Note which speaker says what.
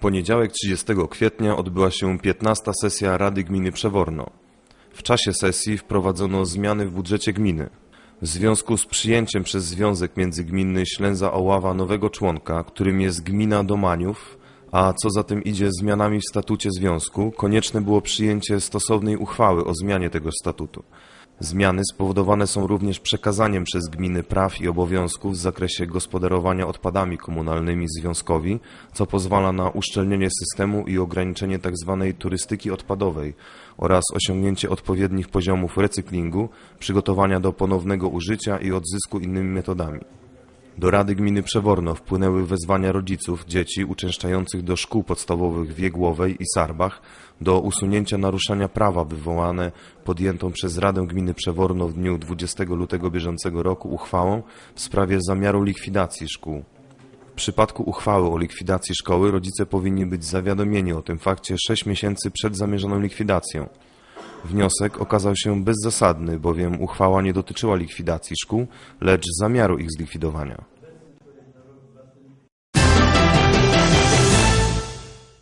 Speaker 1: poniedziałek 30 kwietnia odbyła się 15. sesja Rady Gminy Przeworno. W czasie sesji wprowadzono zmiany w budżecie gminy. W związku z przyjęciem przez Związek Międzygminny Ślęza Oława nowego członka, którym jest gmina Domaniów, a co za tym idzie zmianami w statucie związku, konieczne było przyjęcie stosownej uchwały o zmianie tego statutu. Zmiany spowodowane są również przekazaniem przez gminy praw i obowiązków w zakresie gospodarowania odpadami komunalnymi związkowi, co pozwala na uszczelnienie systemu i ograniczenie tzw. turystyki odpadowej oraz osiągnięcie odpowiednich poziomów recyklingu, przygotowania do ponownego użycia i odzysku innymi metodami. Do Rady Gminy Przeworno wpłynęły wezwania rodziców dzieci uczęszczających do szkół podstawowych w Jegłowej i Sarbach do usunięcia naruszania prawa wywołane podjętą przez Radę Gminy Przeworno w dniu 20 lutego bieżącego roku uchwałą w sprawie zamiaru likwidacji szkół. W przypadku uchwały o likwidacji szkoły rodzice powinni być zawiadomieni o tym fakcie 6 miesięcy przed zamierzoną likwidacją. Wniosek okazał się bezzasadny, bowiem uchwała nie dotyczyła likwidacji szkół, lecz zamiaru ich zlikwidowania.